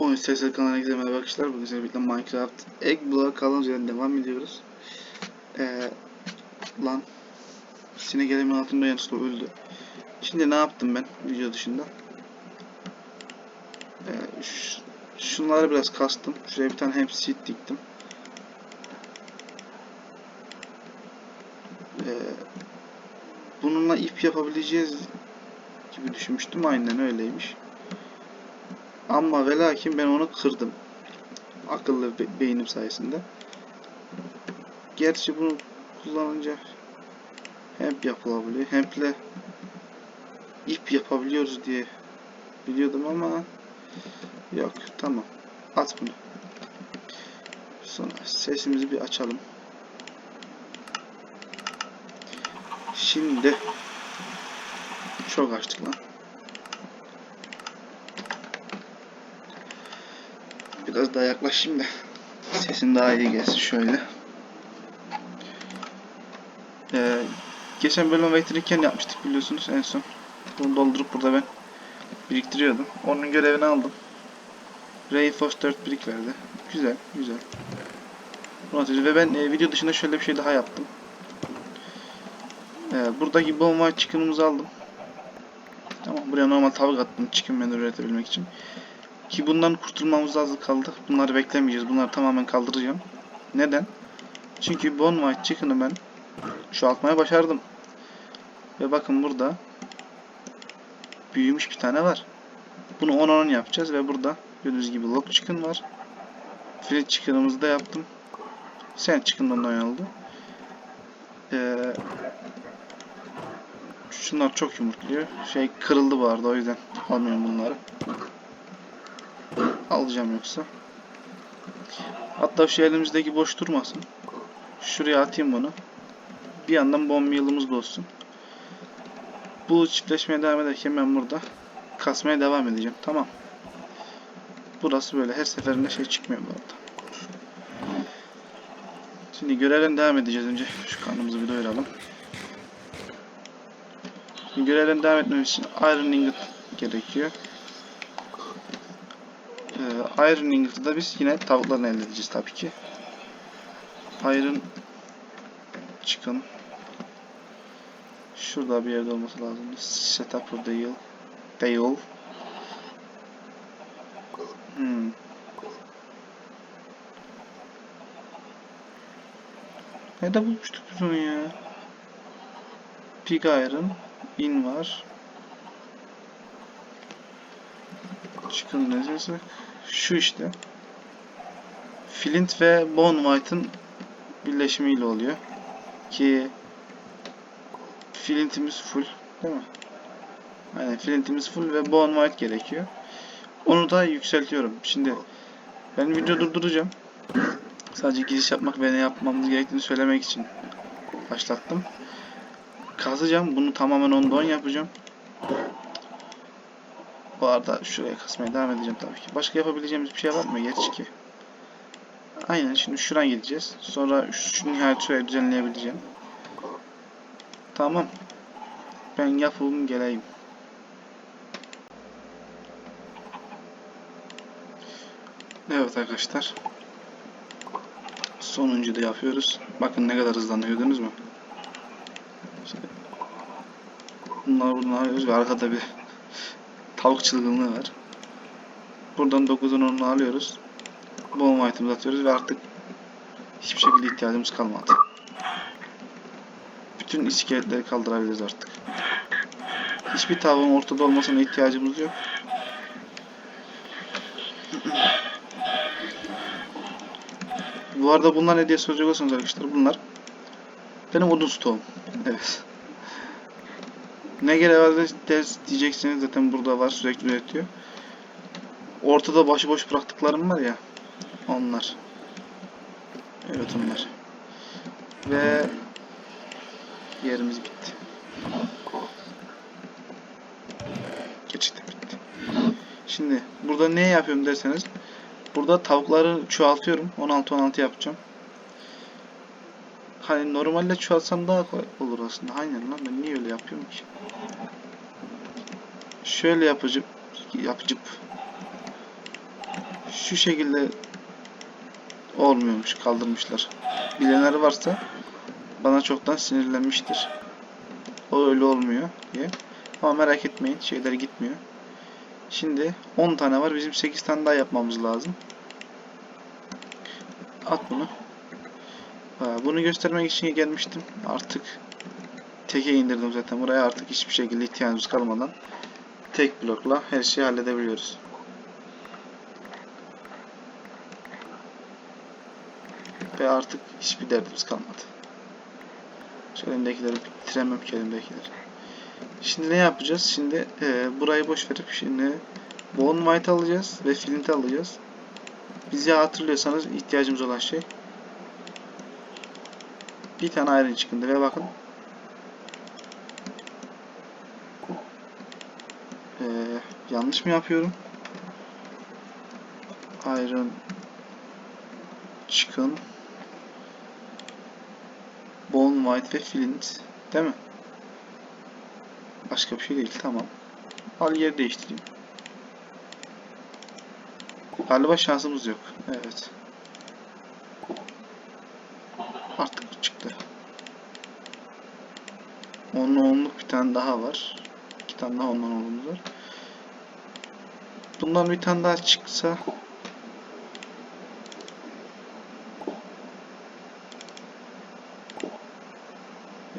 Oyun sesleri kanalına herkese merhaba arkadaşlar. Bugün sizlerle birlikte Minecraft Egg Block kalın üzerine devam ediyoruz. Ee, lan sinek elimin altında yanlışlıkla öldü. Şimdi ne yaptım ben video dışında? Ee, şunları biraz kastım. Şuraya bir tane hemp seed diktim. Ee, bununla ip yapabileceğiz gibi düşünmüştüm. Aynen öyleymiş. Ama ve lakin ben onu kırdım. Akıllı be- beynim sayesinde. Gerçi bunu kullanınca hemp yapılabiliyor. Hemple ip yapabiliyoruz diye biliyordum ama yok. Tamam. At bunu. Sonra sesimizi bir açalım. Şimdi çok açtık lan. Biraz daha yaklaşayım da sesin daha iyi gelsin şöyle. Ee, geçen bölüm vektirikken yapmıştık biliyorsunuz en son. Bunu doldurup burada ben biriktiriyordum. Onun görevini aldım. Reinforce 4 birik verdi. Güzel, güzel. Anlatıcı ve ben e, video dışında şöyle bir şey daha yaptım. Ee, buradaki bomba çıkınımızı aldım. Tamam buraya normal tavuk attım chicken menü üretebilmek için. Ki bundan kurtulmamız lazım kaldı. Bunları beklemeyeceğiz. Bunları tamamen kaldıracağım. Neden? Çünkü Bone White Chicken'ı ben çoğaltmaya başardım. Ve bakın burada büyümüş bir tane var. Bunu 10-10 yapacağız ve burada gördüğünüz gibi Log Chicken var. Flint Chicken'ımızı da yaptım. Sand Chicken'dan da oldu. Ee, şunlar çok yumurtluyor. Şey kırıldı bu arada o yüzden almıyorum bunları. Alacağım yoksa. Hatta şu elimizdeki boş durmasın. Şuraya atayım bunu. Bir yandan bomba yılımız da olsun. Bu çiftleşmeye devam ederken ben burada kasmaya devam edeceğim. Tamam. Burası böyle. Her seferinde şey çıkmıyor bu. Şimdi görevden devam edeceğiz önce. Şu karnımızı bir doyuralım. Şimdi devam etmemiz için Iron Ingot gerekiyor. Ee, Iron Ingot'ı da biz yine tavuklarla elde edeceğiz tabii ki. Iron Chicken Şurada bir yerde olması lazım. Setup değil. Değil. Hmm. Nerede bulmuştuk biz onu ya? Pig Iron in var. Chicken nezesi. Şu işte. Flint ve Bone White'ın birleşimiyle oluyor. Ki Flint'imiz full değil mi? Aynen Flint'imiz full ve Bone White gerekiyor. Onu da yükseltiyorum. Şimdi ben video durduracağım. Sadece giriş yapmak ve ne yapmamız gerektiğini söylemek için başlattım. Kazacağım. Bunu tamamen onda 10 yapacağım. Bu arada şuraya kasmaya devam edeceğim tabii ki. Başka yapabileceğimiz bir şey var mı? Gerçi ki. Aynen şimdi şuradan gideceğiz. Sonra şu nihayet şuraya düzenleyebileceğim. Tamam. Ben yapayım geleyim. Evet arkadaşlar. Sonuncu da yapıyoruz. Bakın ne kadar hızlanıyor gördünüz mü? Bunlar alıyoruz ve arkada bir tavuk çılgınlığı var. Buradan 9'un 10'unu alıyoruz. Bomba item'ı atıyoruz ve artık hiçbir şekilde ihtiyacımız kalmadı. Bütün iskeletleri kaldırabiliriz artık. Hiçbir tavuğun ortada olmasına ihtiyacımız yok. Bu arada bunlar ne diye soracak olursanız arkadaşlar bunlar benim odun stoğum. Evet. Ne var ders diyeceksiniz zaten burada var sürekli üretiyor. Ortada başıboş bıraktıklarım var ya onlar. Evet onlar. Ve yerimiz bitti. Gerçekten bitti. Şimdi burada ne yapıyorum derseniz burada tavukları çoğaltıyorum. 16-16 yapacağım. Hani normalde çoğaltsam daha olur aslında. Aynen lan ben niye öyle yapıyorum ki? Şöyle yapıcı yapıcıp şu şekilde olmuyormuş. Kaldırmışlar. Bilenleri varsa bana çoktan sinirlenmiştir. O öyle olmuyor diye. Ama merak etmeyin. Şeyler gitmiyor. Şimdi 10 tane var. Bizim 8 tane daha yapmamız lazım. At bunu. Bunu göstermek için gelmiştim. Artık teke indirdim zaten. Buraya artık hiçbir şekilde ihtiyacımız kalmadan tek blokla her şeyi halledebiliyoruz. Ve artık hiçbir derdimiz kalmadı. Şu elimdekileri bitiremem ki elimdekileri. Şimdi ne yapacağız? Şimdi e, burayı boş verip şimdi Bone White alacağız ve Flint alacağız. Bizi hatırlıyorsanız ihtiyacımız olan şey bir tane iron çıkındı ve bakın Ee, yanlış mı yapıyorum? Iron Chicken Bone White ve Flint değil mi? Başka bir şey değil tamam. Al yer değiştireyim. Galiba şansımız yok. Evet. Artık çıktı. Onlu onluk bir tane daha var. İki tane daha ondan onlumuz var. Bundan bir tane daha çıksa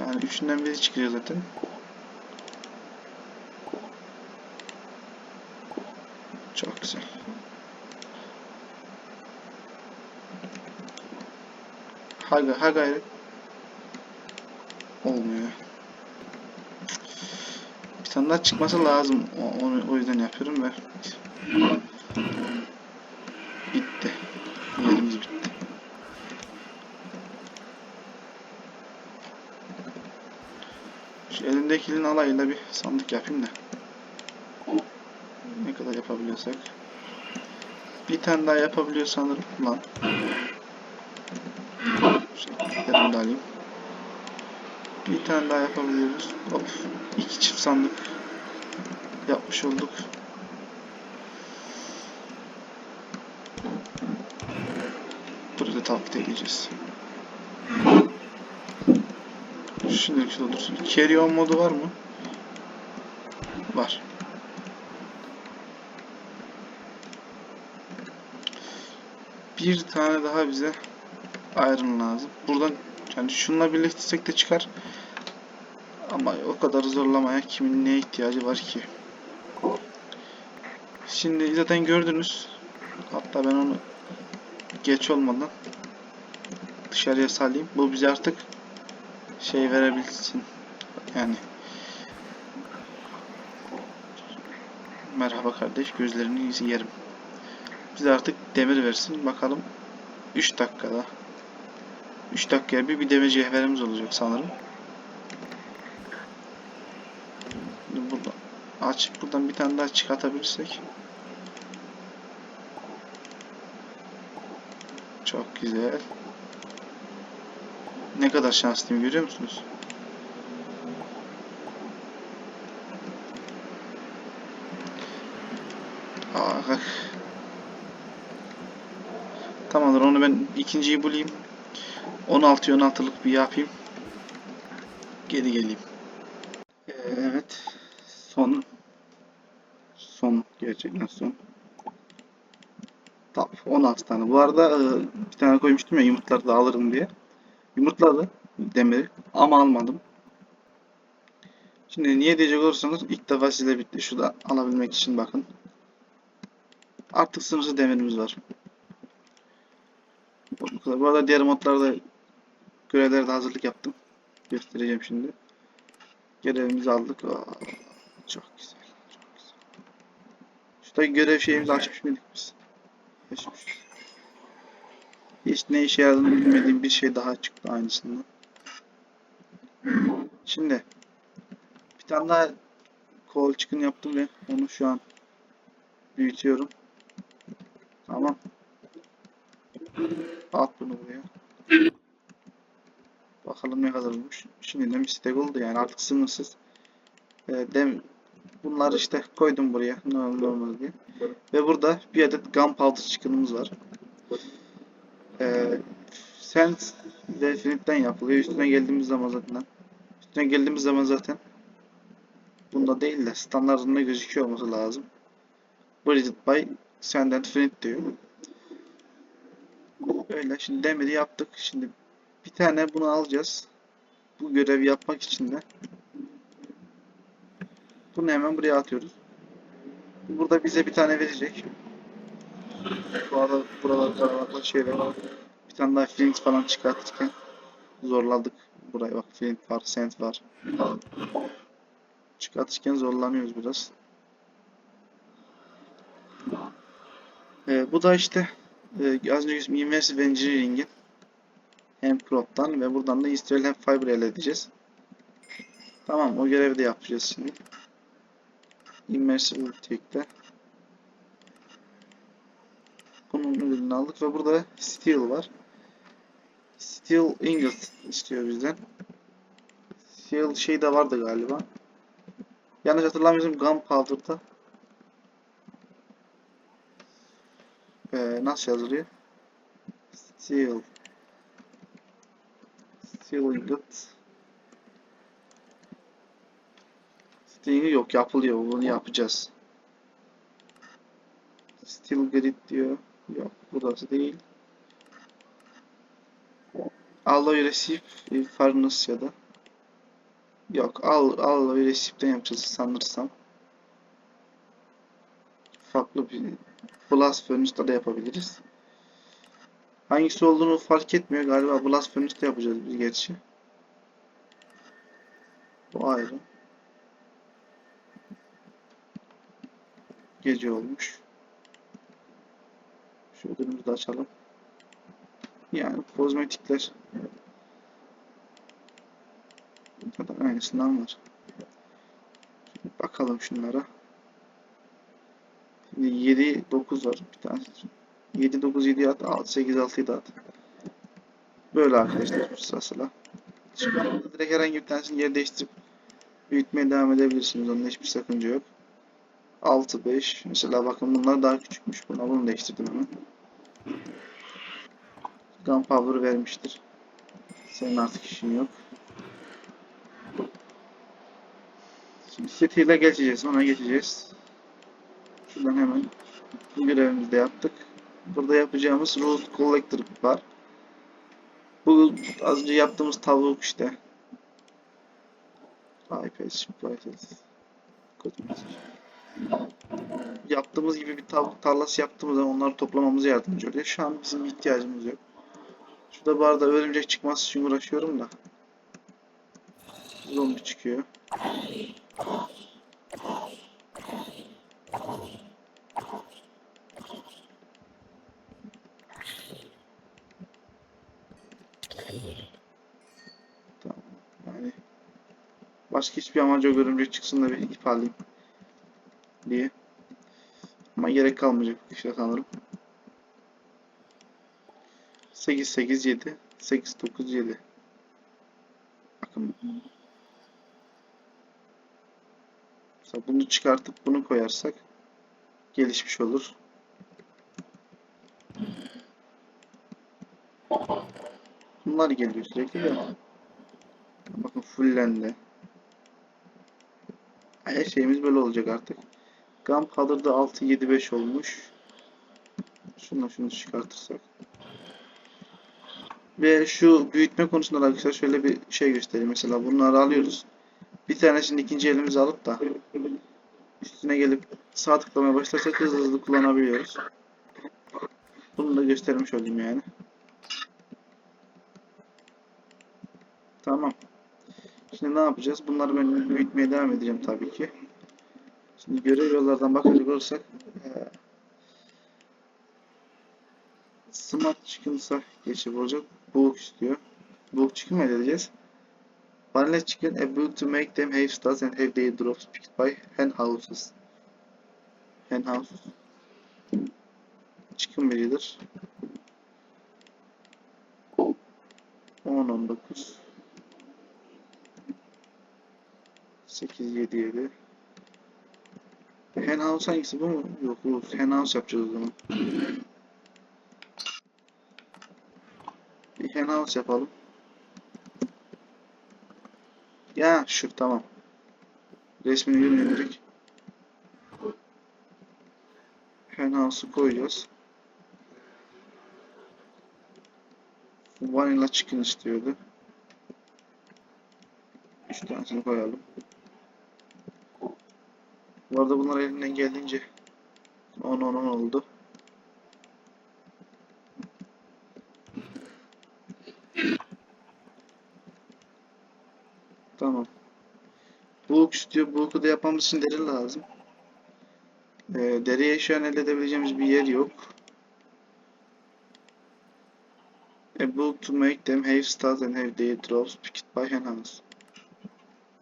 yani üçünden biri çıkıyor zaten. Çok güzel. Ha, ha gayret. Olmuyor. Bir tane daha çıkması lazım. O, onu, o yüzden yapıyorum ve bitti. Yerimiz bitti. Şu elimdekinin alayıyla bir sandık yapayım da. Ne kadar yapabiliyorsak. Bir tane daha yapabiliyor sanırım. Lan. De alayım. Bir tane daha yapabiliyoruz. Of. İki çift sandık yapmış olduk. Burada taklit edeceğiz. Şimdilik şurada dursun. Carry on modu var mı? Var. Bir tane daha bize iron lazım. Buradan yani şununla birleştirsek de çıkar. Ama o kadar zorlamaya kimin neye ihtiyacı var ki? Şimdi zaten gördünüz. Hatta ben onu geç olmadan dışarıya salayım. Bu bize artık şey verebilsin. Yani Merhaba kardeş, gözlerini yerim. Bize artık demir versin. Bakalım 3 dakikada. 3 dakikaya bir bir demir cevherimiz olacak sanırım. Burada açıp buradan bir tane daha çıkartabilirsek. Çok güzel. Ne kadar şanslıyım görüyor musunuz? Bak. Tamamdır onu ben ikinciyi bulayım. 16 16'lık bir yapayım. Geri geleyim. Ee, evet. Son. Son. Gerçekten son. Tamam. 16 tane. Bu arada e, bir tane koymuştum ya yumurtları da alırım diye. Yumurtladı demiri ama almadım. Şimdi niye diyecek olursanız ilk defa size bitti. Şurada alabilmek için bakın. Artık sınırsız demirimiz var. Bu. Bu arada diğer modlarda görevlerde hazırlık yaptım. Göstereceğim şimdi. Görevimizi aldık. Aa, çok güzel. Çok güzel. Şurada görev şeyimizi açmış mıydık biz? Açmış. Hiç ne işe yaradığını bilmediğim bir şey daha çıktı aynısından. Şimdi bir tane daha kol çıkın yaptım ve onu şu an büyütüyorum. Tamam. At bunu buraya. Bakalım ne kadar olmuş. Şimdiden bir stack oldu yani artık sınırsız. Ee, dem Bunları işte koydum buraya. Ne olmaz diye. Ve burada bir adet gunpowder çıkınımız var. Ee, Sand ve Flint'ten yapılıyor. Üstüne geldiğimiz zaman zaten üstüne geldiğimiz zaman zaten bunda değil de standartında gözüküyor olması lazım. Bridged by Sand and Flint diyor. Öyle şimdi demiri yaptık. Şimdi bir tane bunu alacağız. Bu görevi yapmak için de bunu hemen buraya atıyoruz. Burada bize bir tane verecek. Bu arada buralar karalarla şeyler. Bir tane daha flint falan çıkartırken zorladık. Buraya bak flint var, sand var. Çıkartırken zorlanıyoruz biraz. Ee, bu da işte e, az önce Immersive Engineering'in hem Crop'tan ve buradan da Industrial hem Fiber elde edeceğiz. Tamam o görevi de yapacağız şimdi. Immersive Ulti'de bunun ürününü aldık ve burada Steel var. Steel Ingot istiyor bizden. Steel şey de vardı galiba. Yanlış hatırlamıyorsam Gunpowder'da ee, nasıl yazılıyor? Steel Steel Ingot Steel yok yapılıyor bunu yapacağız. Steel Grid diyor. Yok burası değil. Alloy Receipt e, Furnace ya da Yok al Alloy Recipe'den yapacağız sanırsam. Farklı bir Blast Furnace'da da yapabiliriz. Hangisi olduğunu fark etmiyor. Galiba Blast Furnace'da yapacağız biz gerçi. Bu ayrı. Gece olmuş. Şu ödülümüzü de açalım. Yani kozmetikler. Bu kadar aynısından var. Şimdi bakalım şunlara. Şimdi 7 9 var bir tanesi. 7 9 7 at 6 8 6 7 at. Böyle arkadaşlar bu sırasıyla. Burada direkt herhangi bir tanesini yer değiştirip büyütmeye devam edebilirsiniz. Onda hiçbir sakınca yok. 6 5 mesela bakın bunlar daha küçükmüş. Buna bunu değiştirdim hemen. Gunpowder vermiştir. Senin artık işin yok. Şimdi City ile geçeceğiz. Ona geçeceğiz. Şuradan hemen görevimizi de yaptık. Burada yapacağımız Root Collector var. Bu az önce yaptığımız tavuk işte. iPad. Yaptığımız gibi bir tavuk tarlası yaptığımız zaman onları toplamamıza yardımcı oluyor. Şu an bizim ihtiyacımız yok. Şurada bu arada örümcek çıkması için uğraşıyorum da. Zombi çıkıyor. Tamam. Yani başka hiçbir amacı yok çıksın da bir ip alayım diye. Ama gerek kalmayacak işte sanırım. 8 8 7 8 9 7 Bakın Mesela bunu çıkartıp bunu koyarsak gelişmiş olur. Bunlar geliyor sürekli de. Bakın fullendi. Her şeyimiz böyle olacak artık. Gunpowder'da 6 7 5 olmuş. Şunu şunu çıkartırsak. Ve şu büyütme konusunda da arkadaşlar şöyle bir şey göstereyim. Mesela bunları alıyoruz. Bir tanesini ikinci elimize alıp da üstüne gelip sağ tıklamaya başlarsak hızlı hızlı kullanabiliyoruz. Bunu da göstermiş olayım yani. Tamam. Şimdi ne yapacağız? Bunları ben büyütmeye devam edeceğim tabii ki. Şimdi görev yollardan bakacak olursak eee, Smart çıkınsa geçip olacak. Book istiyor. Book çıkın mı edeceğiz? Vanilla chicken able to make them have stars and have their drops picked by hen houses. Hen house. Chicken breeder. 10 19 8 7 7 Henhouse hangisi bu mu? Yok bu Henhouse yapacağız o zaman. Bir Henhouse yapalım. Ya şu tamam. Resmini yönlendirdik. Henhouse'u koyacağız. Vanilla chicken istiyordu. 3 tanesini koyalım. Bu arada bunlar elinden geldiğince 10 10 10 oldu. Tamam. Bulk istiyor. Bulk'u da yapmamız için deri lazım. Ee, deriye şu an elde edebileceğimiz bir yer yok. A book to make them have stars and have their drops picked by Henhouse.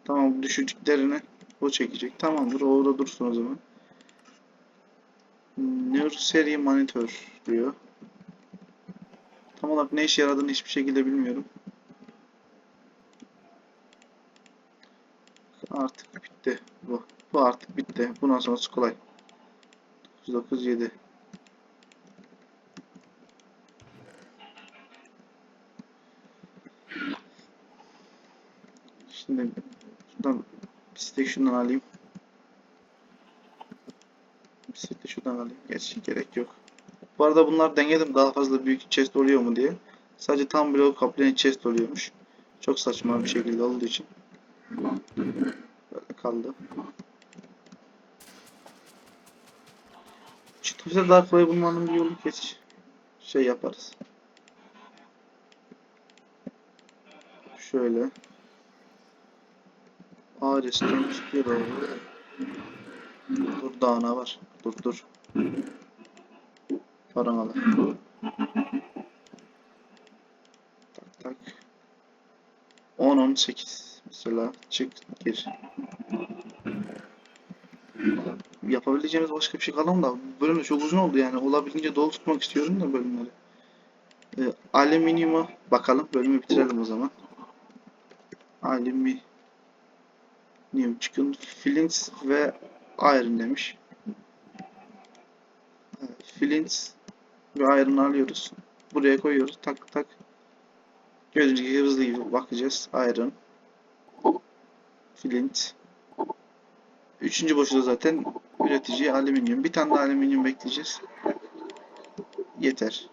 Tamam düşürdüklerini o çekecek. Tamamdır o orada dursun o zaman. Nursery monitor diyor. Tam olarak ne işe yaradığını hiçbir şekilde bilmiyorum. Artık bitti bu. Bu artık bitti. Bundan sonrası kolay. 997. şundan alayım. Bir de şuradan alayım. Gerçi gerek yok. Bu arada bunlar denedim daha fazla büyük chest oluyor mu diye. Sadece tam blok kaplayan chest oluyormuş. Çok saçma bir şekilde olduğu için. Böyle kaldı. Çıtırsa daha kolay bulmanın bir yolu geç. Şey yaparız. Şöyle. Ares'ten çıkıyor abi. Dur dağına var. Dur dur. Paramalı. Tak tak. 10 18 mesela çık gir. Yapabileceğimiz başka bir şey kalmadı da bölüm de çok uzun oldu yani olabildiğince dolu tutmak istiyorum da bölümleri. Ee, alüminyuma bakalım bölümü bitirelim o zaman. Alüminyum çıkın flint ve iron demiş. Flint ve iron'ı alıyoruz. Buraya koyuyoruz. Tak tak. Gördüğünüz gibi hızlı gibi bakacağız. Iron. Flint. Üçüncü boşluğu zaten üretici alüminyum. Bir tane daha alüminyum bekleyeceğiz. Yeter.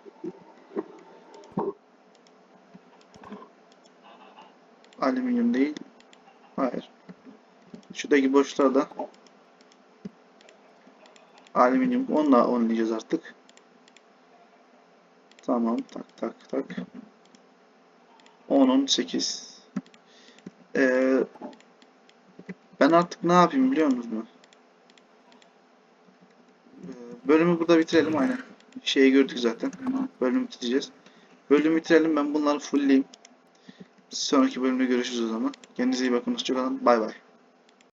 Alüminyum değil. Hayır. Şuradaki boşluğa alüminyum. Onunla onlayacağız artık. Tamam. Tak tak tak. 10 18. Ee, ben artık ne yapayım biliyor musunuz? Ee, bölümü burada bitirelim aynen. Şeyi gördük zaten. Bölümü bitireceğiz. Bölümü bitirelim ben bunları fullleyeyim. Sonraki bölümde görüşürüz o zaman. Kendinize iyi bakın. Hoşçakalın. Bay bay.